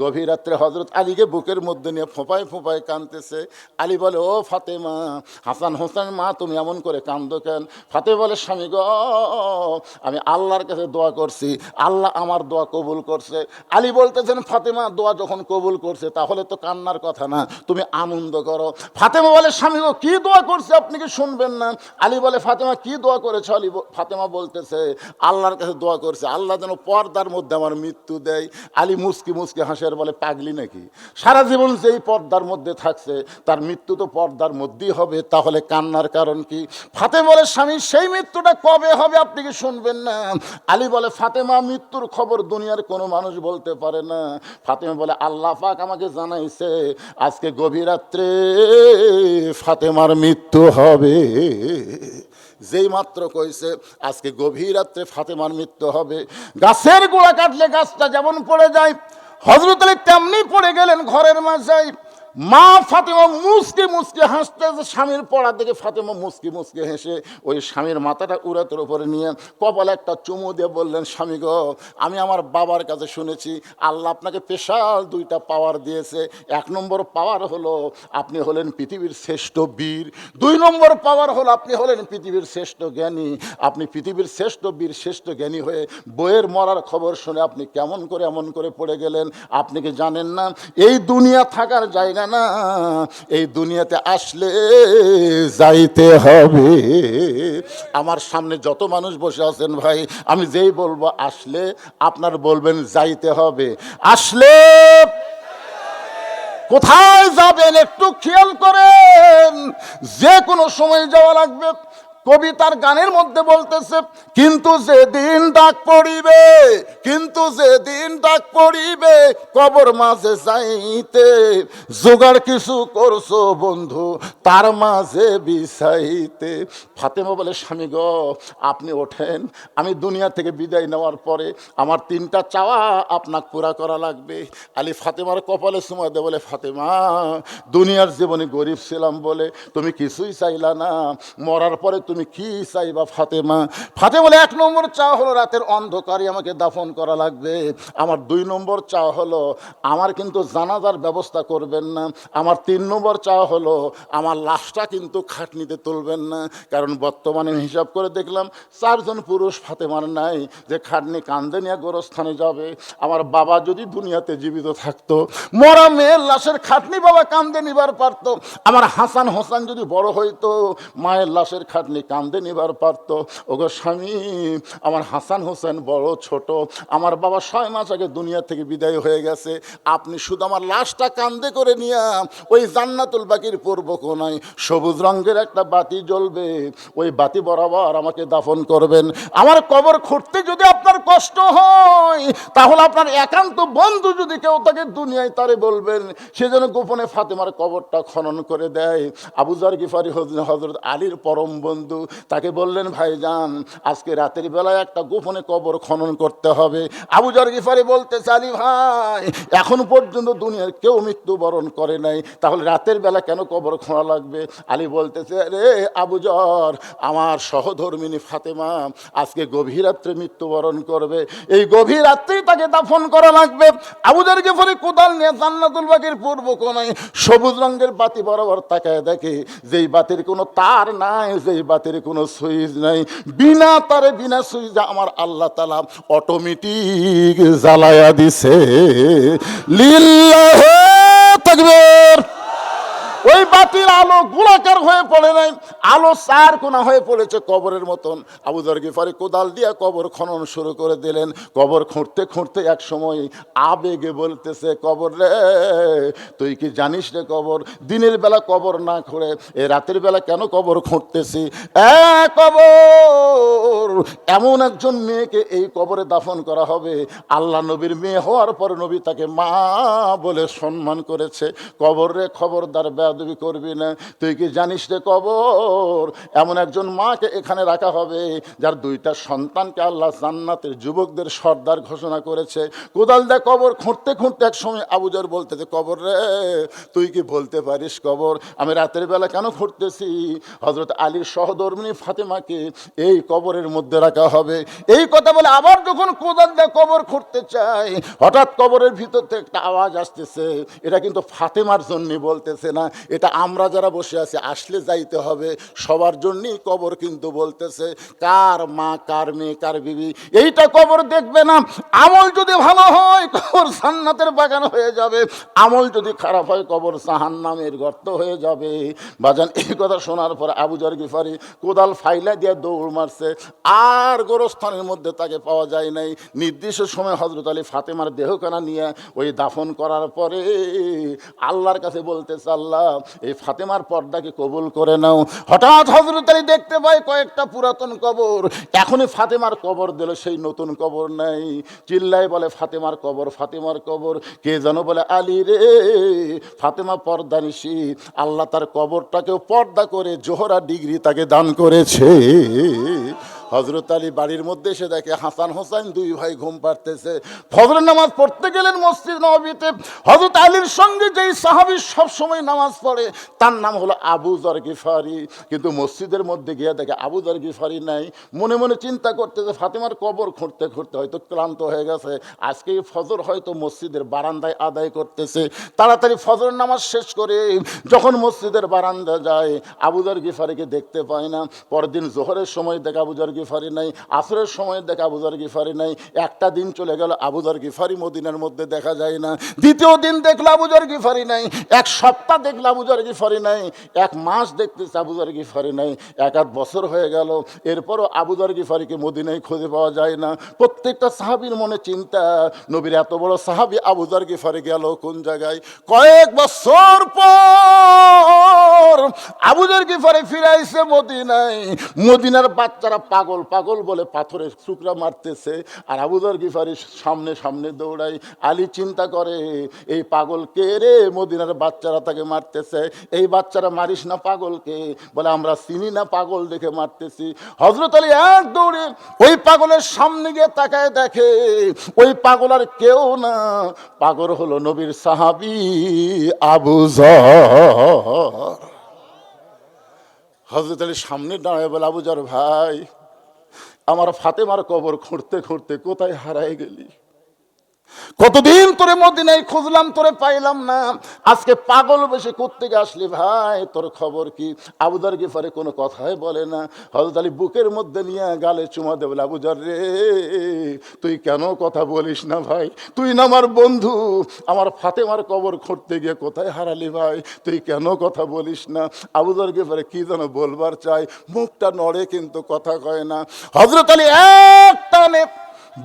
গভীর রাত্রে হজরত আলীকে বুকের মধ্যে নিয়ে ফোঁপায় ফোঁপায় কাঁদতেছে। আলী বলে, ও ফাতেমা, হাসান হোসেন মা, তুমি এমন করে কান্দো কেন? ফাতে বলে, স্বামী গ, আমি আল্লাহর কাছে দোয়া করছি। আল্লাহ আমার দোয়া কবুল করছে। আলী বলতেছেন, ফাতেমা, দোয়া যখন কবুল করছে, তাহলে তো কান্নার কথা না, তুমি আনন্দ করো। ফাতেমা বলে, স্বামী গো, কি দোয়া করছে আপনি কি শুনবেন না? আলী বলে, ফাতেমা, কি দোয়া করেছে? আলী ফাতেমা বলতেছে, আল্লাহর কাছে দোয়া করছে, আল্লাহ যেন পর্দার মধ্যে আমার মৃত্যু দেয়। আলী মুসকি মুসকি হাসের বলে পাগলি নাকি? সারা জীবন যেই পর্দার মধ্যে থাকছে, তার মৃত্যু তো পর্দার মধ্যেই হবে। তাহলে কান্নার কারণ কি? ফাতে বলে স্বামী সেই মৃত্যুটা কবে হবে আপনি কি শুনবেন না? আলী বলে, ফাতেমা, মৃত্যুর খবর দুনিয়ার কোনো মানুষ বলতে পারে না। ফাতেমা বলে, আল্লাহ পাক আমাকে জানাইছে, আজকে গভীর রাত্রে ফাতেমার মৃত্যু হবে। যেই মাত্র কইছে, আজকে গভীর রাত্রে ফাতেমার মৃত্যু হবে। গাছের গোড়া কাটলে গাছটা যেমন পড়ে যায় হজরত আলী তেমনি পড়ে গেলেন ঘরের মাঝায় মা ফাতেমা মুসকে মুসকে হাসতে স্বামীর পড়া দেখে ফাতেমা মুসকি মুসকে হেসে ওই স্বামীর মাথাটা উড়াতের উপরে নিয়ে কপালে একটা চুমু দিয়ে বললেন, স্বামী গো, আমি আমার বাবার কাছে শুনেছি, আল্লাহ আপনাকে স্পেশাল দুইটা পাওয়ার দিয়েছে। এক নম্বর পাওয়ার হলো আপনি হলেন পৃথিবীর শ্রেষ্ঠ বীর। দুই নম্বর পাওয়ার হলো আপনি হলেন পৃথিবীর শ্রেষ্ঠ জ্ঞানী। আপনি পৃথিবীর শ্রেষ্ঠ বীর, শ্রেষ্ঠ জ্ঞানী হয়ে বইয়ের মরার খবর শুনে আপনি কেমন করে এমন করে পড়ে গেলেন? আপনি কি জানেন না? এই দুনিয়া থাকার জায়গা না, এই দুনিয়াতে আসলে যাইতে হবে। আমার সামনে যত মানুষ বসে আছেন ভাই, আমি যেই বলব, আসলে আপনার বলবেন যাইতে হবে। আসলে কোথায় যাবেন একটু খেয়াল করেন যে কোনো সময় যাওয়া লাগবে। কবিতার গানের মধ্যে বলতেছে, কিন্তু যেদিন ডাক পড়িবে, কিন্তু যেদিন ডাক পড়িবে, কবর মাঝে যাইতে। জোগাড় কিছু করছ বন্ধু, তার মাঝে বিছাইতে। ফাতেমা বলে, স্বামী গ, আপনি ওঠেন, আমি দুনিয়া থেকে বিদায় নেওয়ার পরে আমার তিনটা চাওয়া আপনাকে পুরা করা লাগবে। আলী ফাতেমার কপালে সময় দে বলে, ফাতেমা, দুনিয়ার জীবনে গরিব ছিলাম বলে তুমি কিছুই চাইলা না। মরার পরে তুমি কি চাইবা ফাতেমা? ফাতে বলে, এক নম্বর চা হলো রাতের অন্ধকারে আমাকে দাফন করা লাগবে। আমার দুই নম্বর চা হলো, আমার কিন্তু জানাজার ব্যবস্থা করবেন না। আমার তিন নম্বর চা হলো, আমার লাশটা কিন্তু খাটনিতে তুলবেন না। কারণ বর্তমানে হিসাব করে দেখলাম, চারজন পুরুষ ফাতেমার নাই, যে খাটনি কান্দে নিয়ে গোরস্থানে যাবে। আমার বাবা যদি দুনিয়াতে জীবিত থাকতো, মরা মেয়ের লাশের খাটনি বাবা কান্দে নিবার পারতো। আমার হাসান হোসেন যদি বড় হইতো, মায়ের লাশের খাটনি কান্দে নিবার পারতো। ওগো স্বামী, আমার হাসান হোসেন বড় ছোট, আমার বাবা ছয় মাস আগে দুনিয়া থেকে বিদায় হয়ে গেছে। আপনি শুধু আমার লাশটা কান্দে করে নিয়ে ওই জান্নাতুল বাকির পূর্ব কোনায় সবুজ রঙের একটা বাতি জ্বলবে, ওই বাতি বরাবর আমাকে দাফন করবেন। আমার কবর খুঁড়তে যদি আপনার কষ্ট হয়, তাহলে আপনার একান্ত বন্ধু যদি কেউ তাকে দুনিয়ায় তারে বলবেন, সে যেন গোপনে ফাতেমার কবরটা খনন করে দেয়। আবুজার গিফারি হজরত আলীর পরম বন্ধু তাকে বললেন, ভাইজান, আজকে রাতের বেলায় একটা গোপনে কবর খনন করতে হবে। আবুজার গিফারি বলতে চালি ভাই, এখন পর্যন্ত দুনিয়ার কেউ মৃত্যুবরণ করে নাই। তাহলে রাতের বেলা কেন কবর খোঁড়া লাগবে? আলী বলতেছে, রে আবুজর আমার সহধর্মিনী ফাতেমা আজকে গভীর রাত্রে মৃত্যুবরণ করবে। এই গভীর রাত্রেই তাকে দাফন করা লাগবে। আবুজার গিফারি কোদাল নিয়ে জান্নাতুল বাগের পূর্ব কোনায় সবুজ রঙের বাতি বরাবর তাকায় দেখে, যেই বাতির কোনো তার নাই, যেই বাতির কোনো সুইচ নাই। বিনা তারে, বিনা সুইচ আমার আল্লাহ তালা অটোমেটিক জ্বালায়া দিছে। লিল্লাহ তাকবীর। ওই বাতির আলো গোলাকার হয়ে পড়ে নাই। আলো চার কোনা হয়ে পড়েছে কবরের মতন। আবু গিফারি কোদাল দিয়ে কবর খনন শুরু করে দিলেন। কবর খুঁড়তে খুঁড়তে এক সময় আবেগে বলতেছে, কবর রে, তুই কি জানিস রে কবর? দিনের বেলা কবর না খুঁড়ে, এ রাতের বেলা কেন কবর খুঁড়তেছি? এ কবর, এমন একজন মেয়েকে এই কবরে দাফন করা হবে। আল্লাহ নবীর মেয়ে হওয়ার পর নবী তাকে মা বলে সম্মান করেছে। কবর রে খবরদার বেদ বেয়াদবি করবি না। তুই কি জানিস রে কবর? এমন একজন মাকে এখানে রাখা হবে, যার দুইটা সন্তানকে আল্লাহ জান্নাতের যুবকদের সর্দার ঘোষণা করেছে। কোদাল দা কবর খুঁড়তে খুঁড়তে এক সময় আবুজার বলতে যে, কবর রে, তুই কি বলতে পারিস কবর? আমি রাতের বেলা কেন খুঁড়তেছি? হজরত আলীর সহধর্মিনী ফাতেমাকে এই কবরের মধ্যে রাখা হবে। এই কথা বলে আবার যখন কোদাল দা কবর খুঁড়তে চাই হঠাৎ কবরের ভিতর থেকে একটা আওয়াজ আসতেছে। এটা কিন্তু ফাতেমার জন্য বলতেছে না। এটা আমরা যারা বসে আছি, আসলে যাইতে হবে। সবার জন্যই কবর কিন্তু বলতেছে, কার মা, কার মেয়ে, কার বিবি, এইটা কবর দেখবে না। আমল যদি ভালো হয়, কবর সান্নাতের বাগান হয়ে যাবে। আমল যদি খারাপ হয়, কবর সাহান নামের গর্ত হয়ে যাবে। বাজান, এই কথা শোনার পর আবুজার গিফারি কোদাল ফাইলা দিয়ে দৌড় মারছে। আর গোরস্থানের মধ্যে তাকে পাওয়া যায় নাই। নির্দিষ্ট সময় হজরত আলী ফাতেমার দেহখানা নিয়ে ওই দাফন করার পরে আল্লাহর কাছে বলতেছে, আল্লাহ এই ফাতেমার পর্দাকে কবুল করে নাও। হঠাৎ হজরত আলী দেখতে পাই কয়েকটা পুরাতন কবর। এখনই ফাতেমার কবর দিল, সেই নতুন কবর নাই। চিল্লাই বলে, ফাতেমার কবর ফাতেমার কবর, কে যেন বলে, আলী রে, ফাতেমা পর্দা নিশি। আল্লাহ তার কবরটাকেও পর্দা করে, জোহরা ডিগ্রি তাকে দান করেছে। হজরত আলী বাড়ির মধ্যে এসে দেখে হাসান হোসাইন দুই ভাই ঘুম পাড়তেছে। ফজরের নামাজ পড়তে গেলেন মসজিদ নবীতে হজরত আলীর সঙ্গে যেই সাহাবি সব সময় নামাজ পড়ে, তার নাম হলো আবু জর গিফারি। কিন্তু মসজিদের মধ্যে গিয়ে দেখে আবু জর গিফারি নাই। মনে মনে চিন্তা করতেছে, ফাতেমার কবর খুঁড়তে খুঁড়তে হয়তো ক্লান্ত হয়ে গেছে। আজকে ফজর হয়তো মসজিদের বারান্দায় আদায় করতেছে। তাড়াতাড়ি ফজর নামাজ শেষ করে যখন মসজিদের বারান্দা যায় আবুজার গিফারিকে দেখতে পায় না। পরদিন জোহরের সময় দেখে আবুজার গিফারি নাই, আসরের সময় দেখে আবুজার গিফারি নাই, একটা দিন চলে গেল আবুজার গিফারি মদিনার মধ্যে দেখা যায় না। দ্বিতীয় দিন দেখল আবুজার গিফারি নাই, এক সপ্তাহ দেখল আবুজার গিফারি নাই, এক মাস দেখতেছে আবুজার গিফারি নাই, এক আধ বছর হয়ে গেল, এরপরও আবুজার গিফারিকে মদিনায় খুঁজে পাওয়া যায় না। প্রত্যেকটা সাহাবির মনে চিন্তা, নবীর এত বড় সাহাবি আবুজার গিফারি গেল কোন জায়গায়? কয়েক বছর পর আবুজার গিফারি ফিরাইছে মদিনায়। মদিনার বাচ্চারা পাগল পাগল পাগল বলে পাথরের টুকরা মারতেছে আর আবুদার গিফারি সামনে সামনে দৌড়ায়। আলী চিন্তা করে, এই পাগল কে রে? মদিনার বাচ্চারা তাকে মারতেছে। এই বাচ্চারা মারিস না পাগলকে? বলে, আমরা চিনি না পাগল দেখে মারতেছি। হজরত আলী এক দৌড়ে ওই পাগলের সামনে গিয়ে তাকায় দেখে, ওই পাগল আর কেউ না। পাগল হলো নবীর সাহাবি আবু জর। হজরত আলী সামনে দাঁড়ায় বলে আবুজার ভাই আমার ফাতেমার কবর খুঁড়তে খুঁড়তে কোথায় হারায় গেলি? কতদিন তোরে মদিনায় খুঁজলাম, তোরে পাইলাম না। আজকে পাগল বেশি কোত্থেকে আসলি ভাই? তোর খবর কি? আবুদার গিফারে কোনো কথাই বলে না। হজরত আলী বুকের মধ্যে নিয়ে গালে চুমা দেবে আবুজার রে, তুই কেন কথা বলিস না ভাই? তুই না আমার বন্ধু। আমার ফাতেমার কবর খুঁড়তে গিয়ে কোথায় হারালি ভাই? তুই কেন কথা বলিস না? আবুদার গিফারে কি যেন বলবার চাই। মুখটা নড়ে কিন্তু কথা কয় না। হজরত আলী এক টানে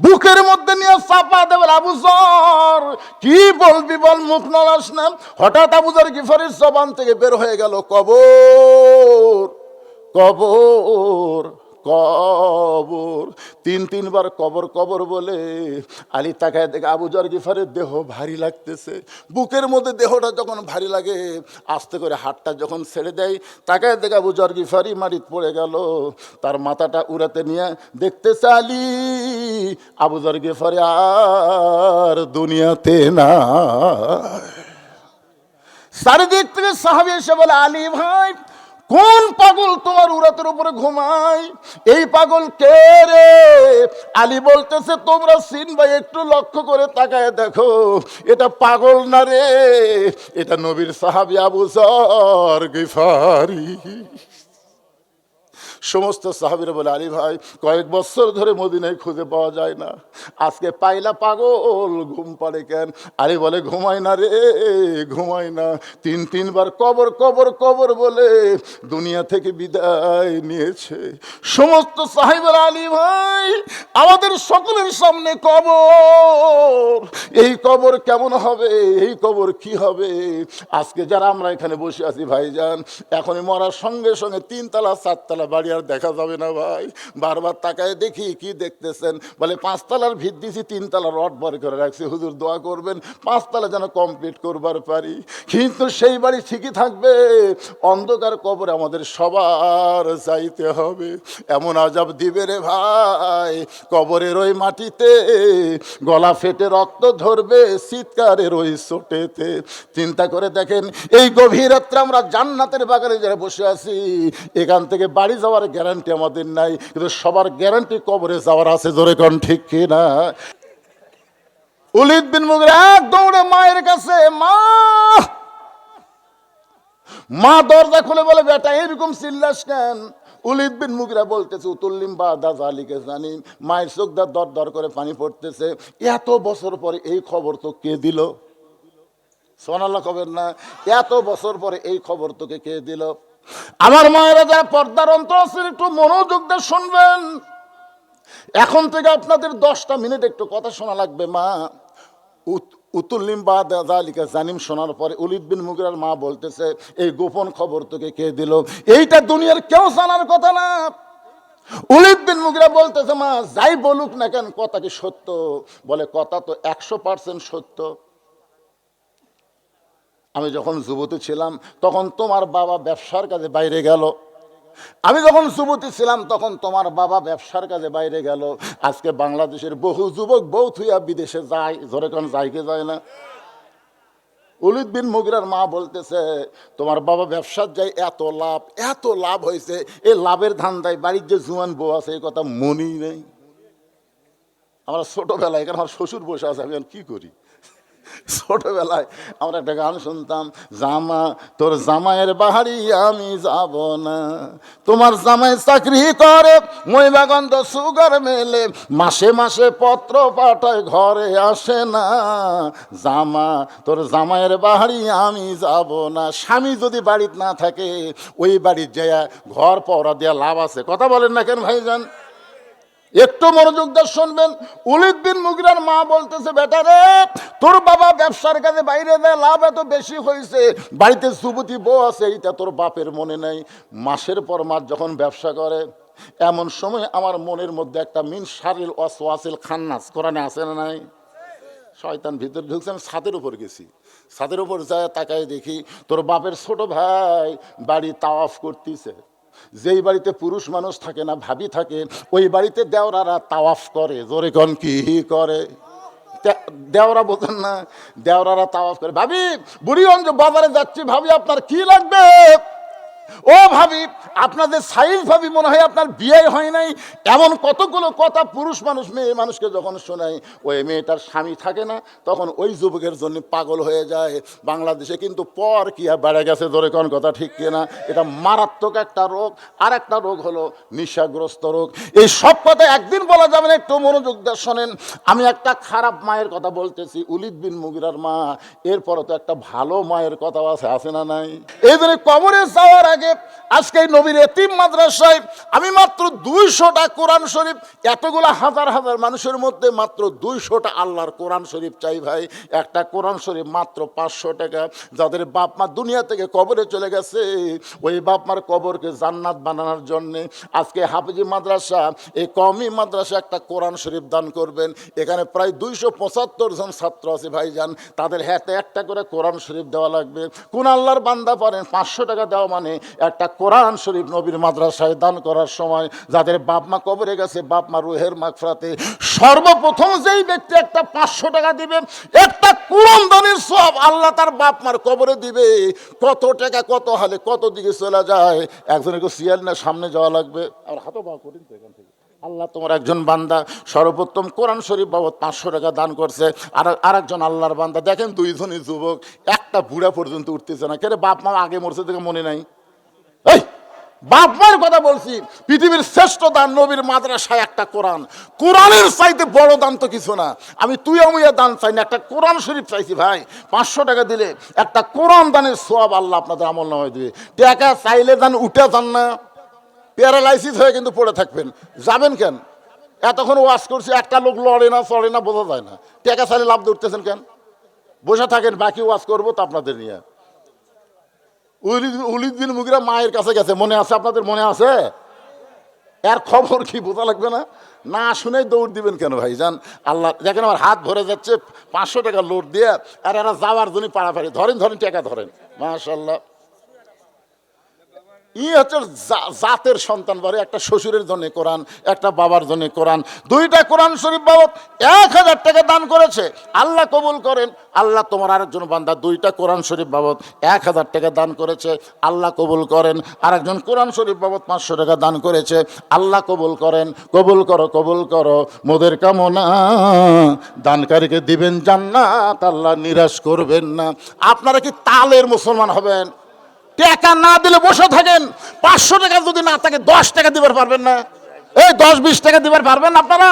বুকের মধ্যে নিয়ে চাপা দেবে আবুজর কি বলবি বল, মুখ নড়াস না। হঠাৎ আবুজর গিফারির জবান থেকে বের হয়ে গেল, কবর কবর। কবর। তিন, তিনবার কবর কবর বলে আলী তাকায় দেখে আবুজর গিফারের দেহ ভারী লাগতেছে। বুকের মধ্যে দেহটা যখন ভারী লাগে, আস্তে করে হাতটা যখন ছেড়ে দেয়, তাকায় দেখে আবুজর গিফারি মাটিত পড়ে গেল। তার মাথাটা উড়াতে নিয়ে দেখতে চালি আবুজর গিফারি আর দুনিয়াতে না চারিদিক থেকে সাহাবি এসে বলে, আলী ভাই কোন পাগল তোমার উরাতের উপরে ঘুমায়? এই পাগল কে রে? আলী বলতেছে, তোমরা সিন ভাই, একটু লক্ষ্য করে তাকায় দেখো। এটা পাগল না রে? এটা নবীর সাহাবি আবু সর গিফারি। সমস্ত সাহাবিরা বলে আলী ভাই, কয়েক বছর ধরে মদিনায় খুঁজে পাওয়া যায় না। আজকে পাইলা পাগল, ঘুম পাড়ে কেন? আলী বলে ঘুমায় না রে ঘুমায় না। তিন তিনবার কবর কবর কবর বলে দুনিয়া থেকে বিদায় নিয়েছে। সমস্ত সাহেবের আলী ভাই, আমাদের সকলের সামনে কবর। এই কবর কেমন হবে? এই কবর কি হবে? আজকে যারা আমরা এখানে বসে আছি, ভাইজান, এখনই মরার সঙ্গে সঙ্গে তিনতলা, চারতলা বাড়ি আর দেখা যাবে না ভাই। বারবার তাকায় দেখি কি দেখতেছেন। বলে, পাঁচতলার ভিত দিছি, তিনতলা রড বার করে রাখছি। হুজুর দোয়া করবেন, পাঁচতলা যেন কমপ্লিট করবার পারি। কিন্তু সেই বাড়ি ঠিকই থাকবে। অন্ধকার কবরে আমাদের সবার যাইতে হবে। এমন আজাব দিবে রে ভাই। কবরের ওই মাটিতে গলা ফেটে রক্ত ধরবে শীতকারের ওই চোটেতে। চিন্তা করে দেখেন, এই গভীর রাত্রে আমরা জান্নাতের বাগানে যারা বসে আছি, এখান থেকে বাড়ি যাওয়ার গ্যারান্টি আমাদের নাই, কিন্তু সবার গ্যারান্টি কবরে যাওয়ার আছে, জোরে কোন ঠিক কিনা? উলিদ বিন মুগের দৌড়ে মায়ের কাছে, মা! মা দরজা খুলে বলে, বেটা, এরকম চিল্লাস কেন? উলিদ বিন মুগরা বলতেছে উতুল্লিম বা দাদা আলীকে জানি, মায়ের চোখ দর দর দর করে পানি পড়তেছে। এত বছর পরে এই খবর তো কে দিল? সোনাল্লা খবর না, এত বছর পরে এই খবর তোকে কে দিল? আমার মায়েরা যারা পর্দার অন্তর আছেন, একটু মনোযোগ দিয়ে শুনবেন। এখন থেকে আপনাদের দশটা মিনিট একটু কথা শোনা লাগবে, মা। উত- উতুল্লিম বা দালিকা জানিম শোনার পরে উলিদ বিন মুগরার মা বলতেছে, এই গোপন খবর তোকে কে দিল? এইটা দুনিয়ার কেউ জানার কথা না। উলিদ বিন মুগরা বলতেছে, মা, যাই বলুক না কেন, কথা কি সত্য? বলে, কথা তো একশো পার্সেন্ট সত্য। আমি যখন যুবতী ছিলাম, তখন তোমার বাবা ব্যবসার কাজে বাইরে গেল। আমি যখন যুবতী ছিলাম, তখন তোমার বাবা ব্যবসার কাজে বাইরে গেল। আজকে বাংলাদেশের বহু যুবক বউ থুইয়া বিদেশে যায় ধরে কোন যায় কি যায় না? উলিদ বিন মুগরার মা বলতেছে, তোমার বাবা ব্যবসার যায় এত লাভ এত লাভ হয়েছে এই লাভের ধান্দায় বাড়ির যে জুয়ান বউ আছে এই কথা মনেই নেই। আমরা ছোটবেলায় এখানে আমার শ্বশুর বসে আছে, আমি কি করি? ছোটবেলায় আমরা একটা গান শুনতাম, জামা, তোর জামাইয়ের বাহারি আমি যাব না। তোমার জামাই চাকরি করে মহিলাগন্ধ সুগার মেলে। মাসে মাসে পত্র পাঠায়, ঘরে আসে না। জামা, তোর জামাইয়ের বাহারি আমি যাব না। স্বামী যদি বাড়িতে না থাকে, ওই বাড়ির যায় ঘর পড়া দেওয়া লাভ আছে। কথা বলেন না কেন ভাইজান? একটু মনোযোগ দিয়ে শুনবেন। উলিদ বিন মুগরার মা বলতেছে, বেটা রে, তোর বাবা ব্যবসার কাজে বাইরে দেয় লাভ এত বেশি হয়েছে বাড়িতে যুবতী বউ আছে, এইটা তোর বাপের মনে নাই। মাসের পর মাস যখন ব্যবসা করে, এমন সময় আমার মনের মধ্যে একটা মিন শারিল ওয়াসওয়াসিল খান্নাস, কোরআনে আছে না নাই? শয়তান ভিতরে ঢুকছে, আমি ছাদের উপর গেছি। ছাদের উপর যায় তাকায় দেখি, তোর বাপের ছোট ভাই বাড়ি তাওয়াফ করতেছে। যেই বাড়িতে পুরুষ মানুষ থাকে না, ভাবি থাকে, ওই বাড়িতে দেওরারা তাওয়াফ করে। জোরে কন, কি করে? দেওরা বোঝেন না, দেওরারা তাওয়াফ করে। ভাবি, বুড়িগঞ্জ বাজারে যাচ্ছি। ভাবি, আপনার কি লাগবে? ও ভাবি, আপনাদের সাইজ ভাবি মনে হয় আপনার বিয়ে হয় নাই। এমন কতগুলো কথা পুরুষ মানুষ, মেয়ে মানুষকে যখন শোনায়, ওই মেয়েটার স্বামী থাকে না, তখন ওই যুবকের জন্য পাগল হয়ে যায়। বাংলাদেশে কিন্তু পর কিয়া বেড়ে গেছে ধরে কোন কথা ঠিক কিনা? এটা মারাত্মক একটা রোগ। আর একটা রোগ হলো নিশাগ্রস্ত রোগ। এই সব কথা একদিন বলা যাবে না, একটু মনোযোগ দিয়ে শোনেন। আমি একটা খারাপ মায়ের কথা বলতেছি, উলিদ বিন মুগিরার মা। এরপরও তো একটা ভালো মায়ের কথা আছে আছে না নাই? এই জন্য কবরে যাওয়ার আগে আজকে এই নবীর এতিম মাদ্রাসায় আমি মাত্র দুইশোটা কোরআন শরীফ, এতগুলা হাজার হাজার মানুষের মধ্যে মাত্র দুইশোটা আল্লাহর কোরআন শরীফ চাই ভাই। একটা কোরআন শরীফ মাত্র পাঁচশো টাকা। যাদের বাপ মা দুনিয়া থেকে কবরে চলে গেছে, ওই বাপ মার কবরকে জান্নাত বানানোর জন্যে আজকে হাফিজি মাদ্রাসা, এই কমি মাদ্রাসা একটা কোরআন শরীফ দান করবেন। এখানে প্রায় দুইশো পঁচাত্তর জন ছাত্র আছে ভাইজান। তাদের হাতে একটা করে কোরআন শরীফ দেওয়া লাগবে। কোন আল্লাহর বান্দা পারেন পাঁচশো টাকা দেওয়া মানে একটা কোরআন শরীফ নবীর মাদ্রাসায় দান করার সময় যাদের বাপ মা কবরে গেছে বাপ মা রুহের মাগফরাতে, সর্বপ্রথম যেই ব্যক্তি একটা পাঁচশো টাকা দিবে, একটা কোরআন দানের সব আল্লাহ তার বাপ মার কবরে দিবে। কত টাকা, কত হালে, কত দিকে চলে যায়, একজনের সিয়াল না, সামনে যাওয়া লাগবে। আর হাতও বা কঠিন তো এখান থেকে। আল্লাহ তোমার একজন বান্দা সর্বোত্তম কোরআন শরীফ বাবদ পাঁচশো টাকা দান করছে, আর আরেকজন আল্লাহর বান্দা, দেখেন দুইজনই যুবক, একটা বুড়া পর্যন্ত উঠতেছে না। কেন বাপ মা আগে মরছে থেকে মনে নাই? বাপ মায়ের কথা বলছি, পৃথিবীর শ্রেষ্ঠ দান নবীর মাদ্রাসায় একটা কোরআন। কোরআনের চাইতে বড় দান তো কিছু না। আমি তুই আমুয়া দান চাই না, একটা কোরআন শরীফ চাইছি ভাই। পাঁচশো টাকা দিলে একটা কোরআন দানের সোয়াব আল্লাহ আপনাদের আমল নামায় দিবে। টাকা চাইলে দান, উঠে যান না। প্যারালাইসিস হয়ে কিন্তু পড়ে থাকবেন। যাবেন কেন? এতক্ষণ ওয়াশ করছি, একটা লোক লড়ে না, চড়ে না, বোঝা যায় না। টাকা চাইলে লাভ উঠতেছেন কেন? বসে থাকেন, বাকি ওয়াশ করব তো আপনাদের নিয়ে। উলিদ মুগিরা মায়ের কাছে গেছে। মনে আছে আপনাদের? মনে আছে? এর খবর কি? বোঝা লাগবে না? না শুনে দৌড় দিবেন কেন ভাই? যান আল্লাহ দেখেন আমার হাত ভরে যাচ্ছে পাঁচশো টাকা লোড দিয়ে, আর এরা যাওয়ার জন্য পাড়াপাড়ি ধরেন ধরেন, টাকা ধরেন। মাশাল্লাহ ই হচ্ছে জাতের সন্তান বারে, একটা শ্বশুরের জন্য কোরআন, একটা বাবার জন্য কোরআন। দুইটা কোরআন শরীফ বাবদ এক হাজার টাকা দান করেছে। আল্লাহ কবুল করেন, আল্লাহ তোমার আরেকজন বান্দা দুইটা কোরআন শরীফ বাবদ এক হাজার টাকা দান করেছে। আল্লাহ কবুল করেন, আরেকজন কোরআন শরীফ বাবদ পাঁচশো টাকা দান করেছে। আল্লাহ কবুল করেন, কবুল করো কবুল করো, মোদের কামনা, দানকারীকে দিবেন জান্নাত, আল্লাহ নিরাশ করবেন না। আপনারা কি তালের মুসলমান হবেন? টাকা না দিলে বসে থাকেন। পাঁচশো টাকা যদি না থাকে, দশ টাকা দিবার পারবেন না। এই দশ, বিশ টাকা দিবার পারবেন আপনারা।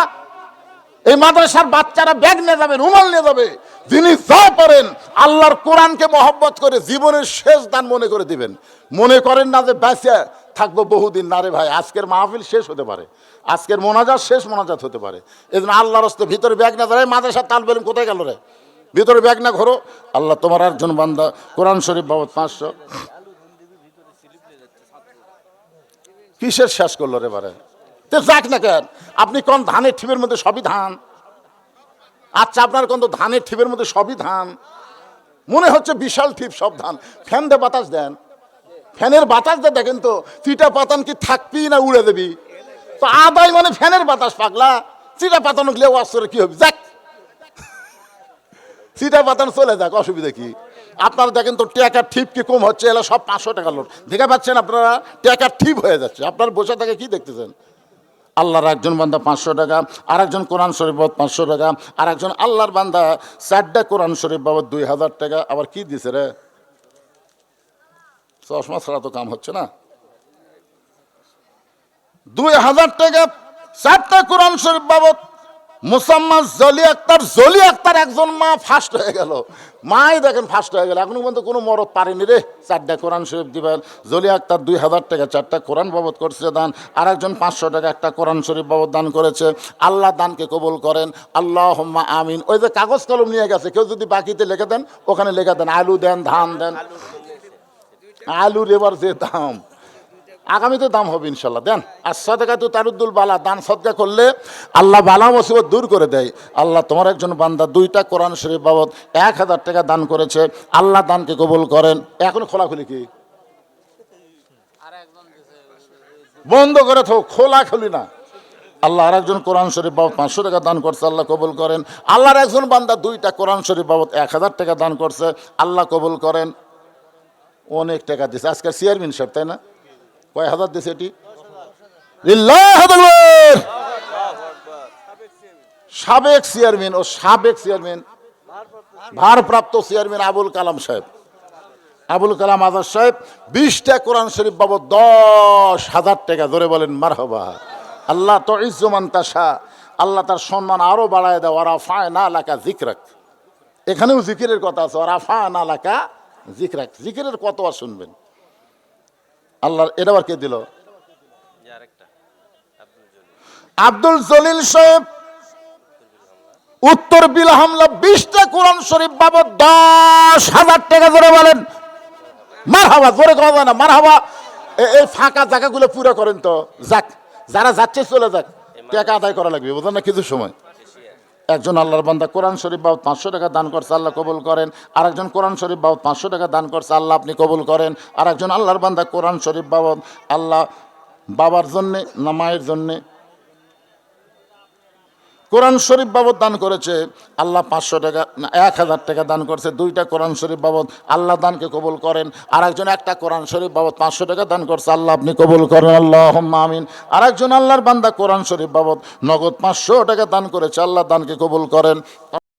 এই মাদ্রাসার বাচ্চারা ব্যাগ নিয়ে যাবে, রুমাল নিয়ে যাবে। যিনি যা পারেন আল্লাহর কোরআনকে মহব্বত করে জীবনের শেষ দান মনে করে দিবেন। মনে করেন না যে বেঁচে থাকব বহুদিন। না রে ভাই, আজকের মাহফিল শেষ হতে পারে। আজকের মোনাজাত শেষ মোনাজাত হতে পারে। এই জন্য আল্লাহর হস্তে ভিতরে ব্যাগ না ধরে মাদ্রাসার তাল বেলুন কোথায় গেল রে? ভিতরে ব্যাগ না ঘোরো। আল্লাহ তোমার একজন বান্দা, কোরআন শরীফ বাবদ পাঁচশো। কিসের শেষ করল রে বারে? তো যাক না কেন, আপনি কোন ধানের ঠিপের মধ্যে সবই ধান? আচ্ছা আপনার কোন ধানের ঠিপের মধ্যে সবই ধান? মনে হচ্ছে বিশাল ঠিপ সব ধান। ফ্যান দিয়ে বাতাস দেন। ফ্যানের বাতাস দিয়ে দেখেন তো চিটা পাতান কি থাকবি না উড়ে দেবি? তো আদাই মানে ফ্যানের বাতাস পাগলা। চিটা পাতানো গেলে অস্ত্রে কি হবে? যাক। চিটা পাতান চলে যাক, অসুবিধা কি? আপনারা দেখেন তো টাকার ঠিপ কি কম হচ্ছে, এলা সব পাঁচশো টাকা লোট দেখে পাচ্ছেন আপনারা? টাকার ঠিপ হয়ে যাচ্ছে। আপনার বসে থেকে কি দেখতেছেন? আল্লাহর একজন বান্দা পাঁচশো টাকা আর একজন কোরআন শরীফ বাবদ পাঁচশো টাকা আর একজন আল্লাহর বান্দা চারটা কোরআন শরীফ বাবদ দুই হাজার টাকা, আবার কি দিছে রে? চশমা ছাড়া তো কাম হচ্ছে না। দুই হাজার টাকা, চারটা কোরআন শরীফ বাবদ মুসাম্মাদ জলি আক্তার জলি আক্তার একজন মা ফার্স্ট হয়ে গেল। মাই দেখেন ফার্স্ট হয়ে গেল। এখনও পর্যন্ত কোনো মরদ পারেনি রে। চারটা কোরআন শরীফ দিবেন। জলি আক্তার দুই হাজার টাকা চারটা কোরআন বাবদ করছে দান। আর একজন পাঁচশো টাকা একটা কোরআন শরীফ বাবদ দান করেছে। আল্লাহ দানকে কবুল করেন। আল্লাহ আমিন। ওই যে কাগজ কলম নিয়ে গেছে। কেউ যদি বাকিতে লিখে দেন, ওখানে লিখে দেন, আলু দেন, ধান দেন। আলুর এবার যে দাম। আগামীতে দাম হবে ইনশাল্লাহ। দেন, আর সদকা তো তারুদ্দুল বালা, দান সদকা করলে আল্লাহ বালা মুসিবত দূর করে দেয়। আল্লাহ তোমার একজন বান্দা দুইটা কোরআন শরীফ বাবদ এক হাজার টাকা দান করেছে, আল্লাহ দানকে কবুল করেন। এখন খোলাখুলি কি? বন্ধ করে থো খোলা খুলি না। আল্লাহ আর একজন কোরআন শরীফ বাবদ পাঁচশো টাকা দান করছে, আল্লাহ কবুল করেন। আল্লাহর একজন বান্দা দুইটা কোরআন শরীফ বাবদ এক হাজার টাকা দান করছে, আল্লাহ কবুল করেন। অনেক টাকা দিছে। আজকে চেয়ারম্যান সাহেব, তাই না? কয় হাজার দিছে এটি? সাবেক চেয়ারম্যান ও সাবেক চেয়ারম্যান, ভারপ্রাপ্ত চেয়ারম্যান আবুল কালাম সাহেব। আবুল কালাম আজাদ সাহেব, বিশটা কোরআন শরীফ বাবদ দশ হাজার টাকা ধরে বলেন, মারহবা। আল্লাহ তো ইজ্জমান তাসা আল্লাহ তার সম্মান আরও বাড়ায় দেয় ওরা ফায় না এলাকা জিকরাক এখানেও জিকিরের কথা আছে ওরা ফা না এলাকা জিকরাক জিকিরের কত শুনবেন? আল্লাহ এটা আবার কে দিল? আব্দুল জলিল। সাহেব উত্তর বিল হামলা বিশটা কোরআন শরীফ বাবদ দশ হাজার টাকা ধরে বলেন। মার হাবা জোরে কওয়া যায় না মার হাবা এই ফাঁকা জায়গাগুলো পুরো করেন তো যাক যারা যাচ্ছে চলে যাক টাকা আদায় করা লাগবে বুঝলেন না কিছু সময়। একজন আল্লাহর বান্দা কোরআন শরীফ বাবদ পাঁচশো টাকা দান করছে, আল্লাহ কবুল করেন। আর একজন কোরআন শরীফ বাবদ পাঁচশো টাকা দান করছে, আল্লাহ আপনি কবুল করেন। আর একজন আল্লাহর বান্দা কোরআন শরীফ বাবদ আল্লাহ বাবার জন্যে না মায়ের জন্যে কোরআন শরীফ বাবদ দান করেছে, আল্লাহ পাঁচশো টাকা এক হাজার টাকা দান করেছে। দুইটা কোরআন শরীফ বাবদ আল্লাহ দানকে কবুল করেন আর একজন একটা কোরআন শরীফ বাবদ পাঁচশো টাকা দান করছে, আল্লাহ আপনি কবুল করেন আল্লাহ আমিন। আর একজন আল্লাহর বান্দা কোরআন শরীফ বাবদ নগদ পাঁচশো টাকা দান করেছে, আল্লাহ দানকে কবুল করেন।